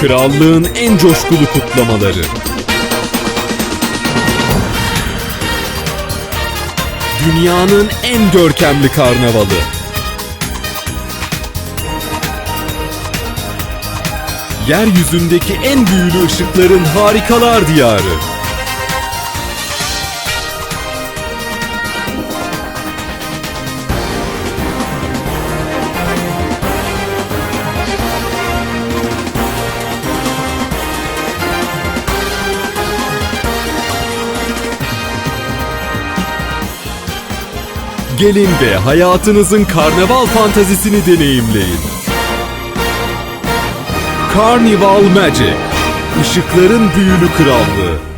Krallığın en coşkulu kutlamaları. Dünyanın en görkemli karnavalı. Yeryüzündeki en büyülü ışıkların harikalar diyarı. Gelin ve hayatınızın karnaval fantazisini deneyimleyin. Carnival Magic, Işıkların Büyülü Krallığı.